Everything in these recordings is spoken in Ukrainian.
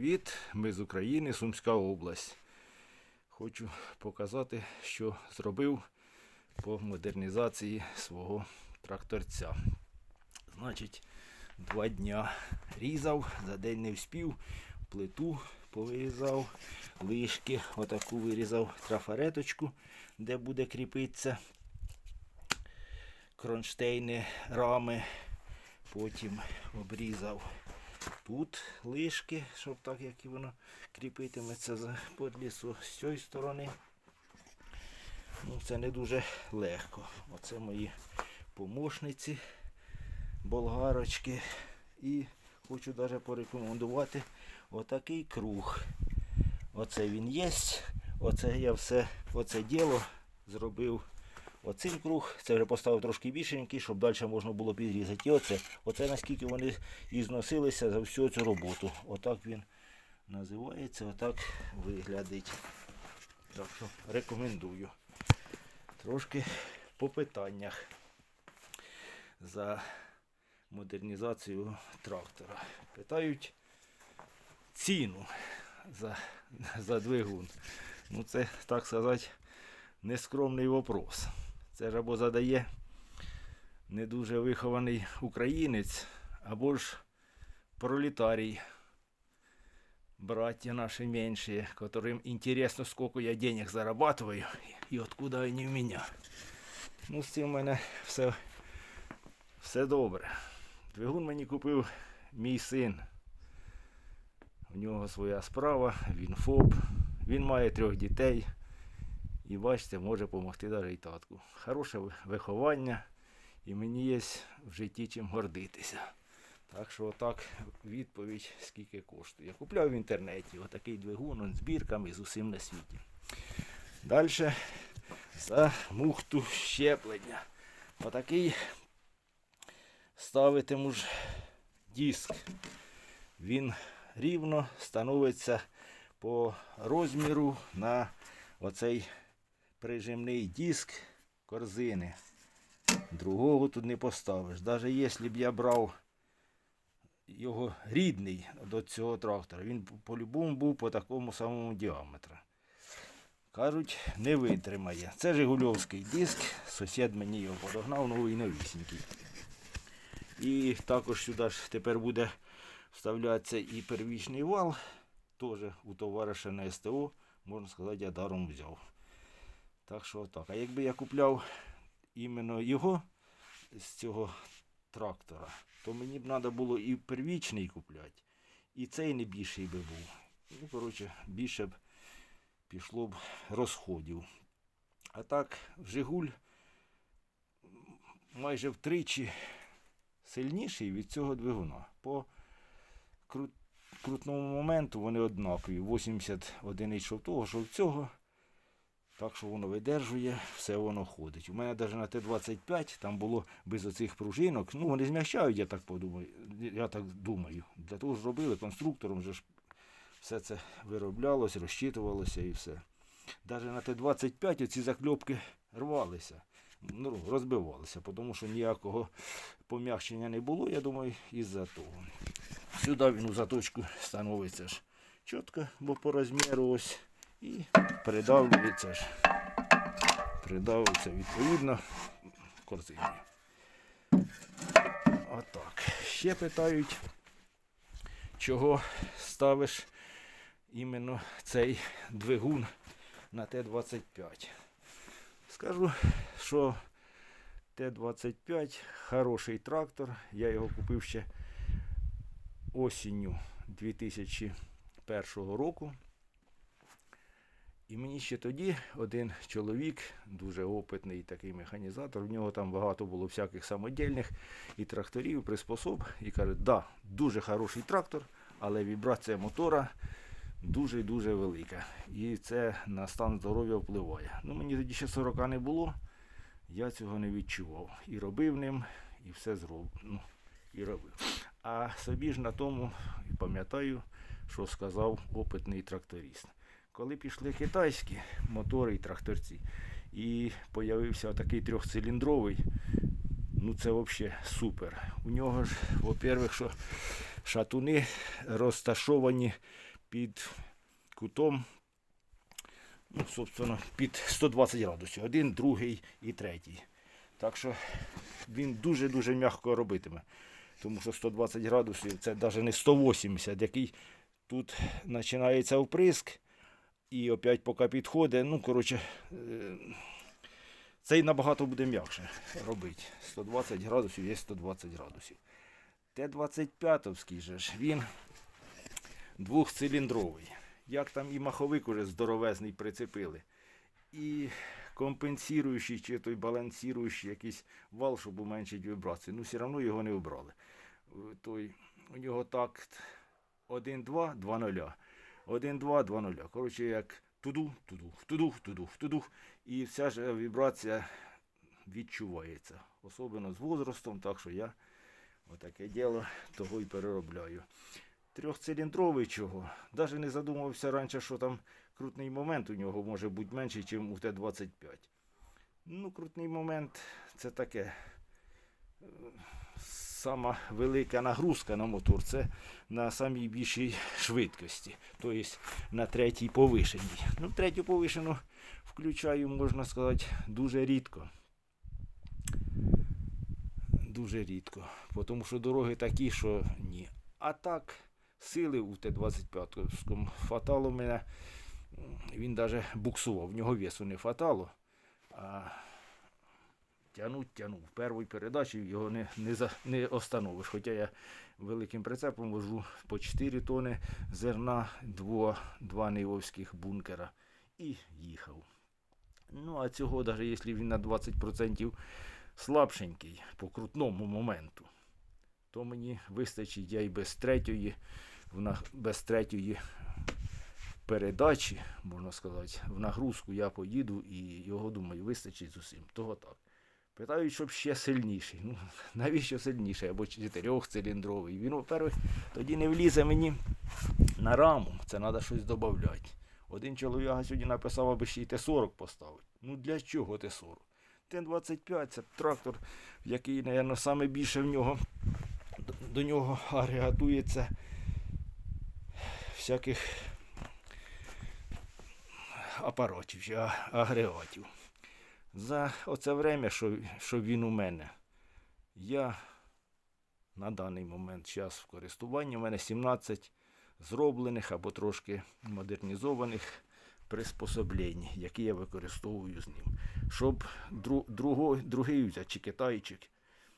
Привіт! Ми з України, Сумська область. Хочу показати, що зробив по модернізації свого тракторця. Значить, два дня різав, за день не вспів, плиту повирізав, лишки, отаку вирізав трафареточку, де буде кріпитися кронштейни, рами. Потім обрізав тут лишки, щоб так як і воно кріпитиметься за подлісу з цієї сторони. Ну, це не дуже легко. Оце мої помощниці, болгарочки. І хочу навіть порекомендувати отакий круг. Оце він є. Оце я все оце діло зробив оцим круг. Це вже поставив трошки більшенький, щоб далі можна було підрізати. І оце, оце наскільки вони і зносилися за всю цю роботу. Отак він називається, отак виглядить. Так що рекомендую. Трошки по питаннях за модернізацію трактора. Питають ціну за, за двигун. Ну це, так сказати, нескромний вопрос. Це ж або задає не дуже вихований українець, або ж пролетарій, братья наши меншие, которым интересно, сколько я денег зарабатываю и откуда они у меня. Ну, з цим в мене все, все добре. Двигун мені купив мій син. У нього своя справа, він ФОП, він має трьох дітей. І бачите, може допомогти навіть і татку. Хороше виховання, і мені є в житті чим гордитися. Так що отак відповідь, скільки коштує. Купляв в інтернеті отакий двигун он, з бірками з усім на світі. Далі за мухту щеплення. Отакий ставитиму ж диск. Він рівно становиться по розміру на оцей прижимний диск корзини. Другого тут не поставиш. Навіть якщо б я брав його рідний до цього трактора, він по-любому був по такому самому діаметру. Кажуть, не витримає. Це Жигульовський диск. Сусід мені його подогнав, новий новісінький. І також сюди ж тепер буде вставлятися і первічний вал. Теж у товариша на СТО, можна сказати, я даром взяв. Так що так. А якби я купляв іменно його з цього трактора, то мені б треба було і первічний купляти, і цей не більший би був. Ну, коротше, більше б пішло б розходів. А так, Жигуль майже втричі сильніший від цього двигуна. По кру- крутному моменту вони однакові. 80 одиниць що в того, що в цього. Так що воно видержує, все воно ходить. У мене навіть на Т-25 там було без оцих пружинок. Ну, вони змягчають, я так подумаю. Я так думаю. Для того ж робили конструктором же ж все це вироблялось, розчитувалося і все. Навіть на Т-25 оці закльопки рвалися, ну, розбивалися, тому що ніякого пом'якшення не було, я думаю, із-за того. Сюди він у заточку становиться ж чітко, бо по розміру ось. І придавлюється ж. Придавлюється відповідно корзиною. Отак. Ще питають, чого ставиш іменно цей двигун на Т-25. Скажу, що Т-25 хороший трактор. Я його купив ще осінню 2001 року. І мені ще тоді один чоловік, дуже опитний такий механізатор, в нього там багато було всяких самодільних і тракторів, приспособ, і каже, да, дуже хороший трактор, але вібрація мотора дуже-дуже велика. І це на стан здоров'я впливає. Ну, мені тоді ще 40 не було, я цього не відчував. І робив ним, і все зробив. Ну, і робив. А собі ж на тому і пам'ятаю, що сказав опитний тракторист. Коли пішли китайські мотори і тракторці, і появився такий трьохциліндровий, ну це взагалі супер. У нього ж, во-первых, що шатуни розташовані під кутом, ну, собственно, під 120 градусів. Один, другий і третій. Так що він дуже-дуже м'яко робитиме. Тому що 120 градусів це навіть не 180, який тут починається вприск. І опять поки підходить, ну, коротше, е, цей набагато буде м'якше робити. 120 градусів є 120 градусів. Т-25 же ж, він двохциліндровий. Як там і маховик уже здоровезний прицепили. І компенсуючий чи той балансуючий якийсь вал, щоб уменшити вібрацію. Ну, все одно його не обрали. Е, Той, у нього такт 1-2, 2-0. 1-2, 2-0. Коротше, як туду, туду, туду, туду, туду. І вся ж вібрація відчувається. Особливо з возрастом, так що я отаке діло того і переробляю. Трьохциліндровий чого. Навіть не задумувався раніше, що там крутний момент у нього може бути менший, ніж у Т-25. Ну, крутний момент це таке. Сама велика нагрузка на мотор це на самій більшій швидкості, тобто на третій повишеній. Ну, третю повишену включаю, можна сказати, дуже рідко. Дуже рідко. Тому що дороги такі, що ні. А так, сили у Т-25 фатало мене. Він навіть буксував. В нього весу не фатало. А тянуть, тянув. В першій передачі його не, не, за, не остановиш. Хоча я великим прицепом вожу по 4 тони зерна, два, два нивовських бункера і їхав. Ну, а цього, навіть якщо він на 20% слабшенький по крутному моменту, то мені вистачить я і без третьої, в без третьої передачі, можна сказати, в нагрузку я поїду і його, думаю, вистачить з усім. Того так. Питають, щоб ще сильніший. Ну, навіщо сильніший? Або чотирьохциліндровий. Він, во-первых, тоді не влізе мені на раму. Це треба щось додати. Один чоловік сьогодні написав, аби ще й Т-40 поставити. Ну для чого Т-40? Т-25 це трактор, який, мабуть, саме більше в нього до, нього агрегатується всяких апаратів агрегатів. За оце время, що, що він у мене, я на даний момент час в користуванні. У мене 17 зроблених або трошки модернізованих приспособлень, які я використовую з ним. Щоб дру, друго, другий взяти, чи китайчик,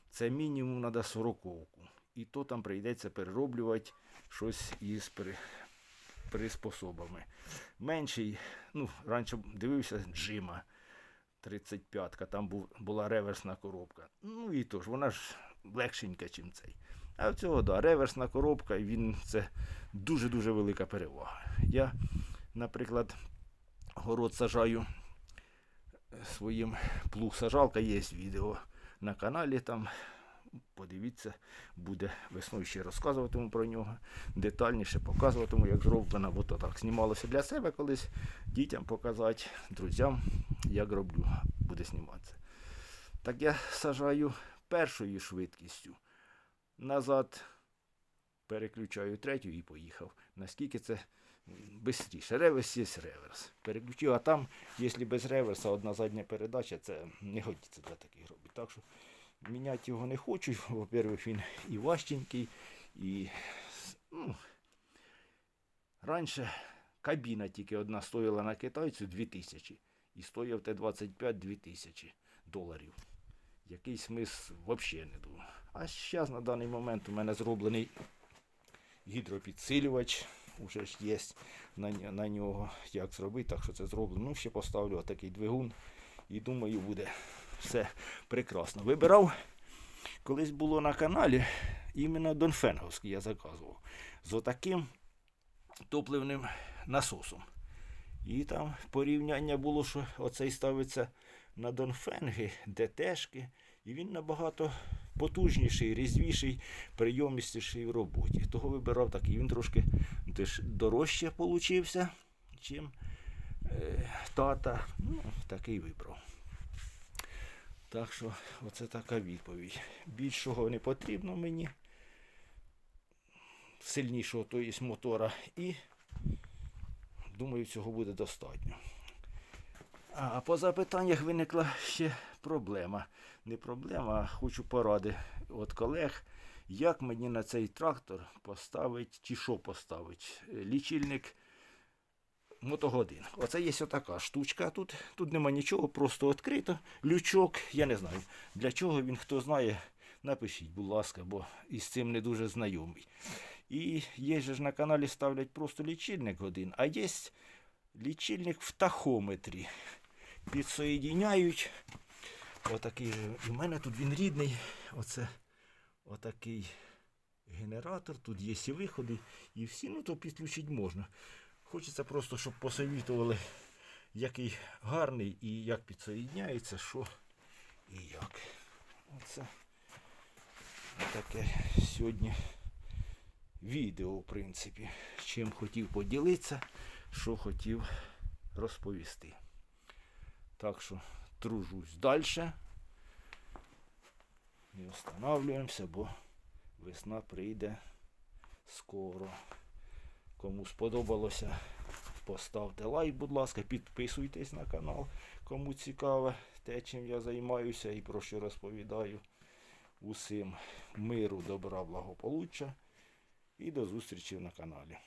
це мінімум треба сороковку. І то там прийдеться перероблювати щось із при, приспособами. Менший, ну, раніше дивився джима. 35-ка, там був, була реверсна коробка. Ну і то ж, вона ж легшенька, ніж цей. А в цього, да, реверсна коробка, і він це дуже-дуже велика перевага. Я, наприклад, город сажаю е, своїм плуг сажалка, є відео на каналі там. Подивіться, буде весною ще розказуватиму про нього, детальніше показуватиму, як зроблено, бо то так знімалося для себе колись, дітям показати, друзям, як роблю, буде зніматися. Так я сажаю першою швидкістю. Назад переключаю третю і поїхав. Наскільки це швидше. Реверс є реверс. Переключив, а там, якщо без реверса одна задня передача, це не годиться для таких робіт. Так що міняти його не хочу. Во-первых, він і важченький, і ну, раніше кабіна тільки одна стоїла на китайцю 2000 і стояв Т-25 2000 доларів. Який смисл взагалі не думав. А зараз на даний момент у мене зроблений гідропідсилювач. Уже ж є на, на нього як зробити, так що це зроблено. Ну, ще поставлю отакий двигун і думаю, буде все прекрасно. Вибирав, колись було на каналі, іменно Донфенговський я заказував. З отаким топливним насосом. І там порівняння було, що оцей ставиться на Донфенги, ДТшки, і він набагато потужніший, різвіший, прийомістіший в роботі. Того вибирав такий. Він трошки дорожче получився, чим е, тата. Ну, такий вибрав. Так що, оце така відповідь. Більшого не потрібно мені. Сильнішого, то є мотора. І Думаю, цього буде достатньо. А по запитаннях виникла ще проблема. Не проблема, а хочу поради від колег, як мені на цей трактор поставити, чи що поставити. Лічильник мотогодин. Оце є отака штучка тут. Тут нема нічого, просто відкрито. Лючок, я не знаю. Для чого він, хто знає, напишіть, будь ласка, бо із цим не дуже знайомий. І є ж на каналі ставлять просто лічильник годин, а є лічильник в тахометрі. Підсоєдіняють. Отакий же. І в мене тут він рідний. Оце отакий генератор. Тут є і виходи, і всі, ну то підключити можна. Хочеться просто, щоб посовітували, який гарний і як підсоєдняється, що і як. Оце таке сьогодні відео, в принципі, чим хотів поділитися, що хотів розповісти. Так що тружусь далі. Не останавливаємося, бо весна прийде скоро. Кому сподобалося, поставте лайк, будь ласка, підписуйтесь на канал, кому цікаве те, чим я займаюся і про що розповідаю. Усім миру, добра, благополуччя і до зустрічі на каналі.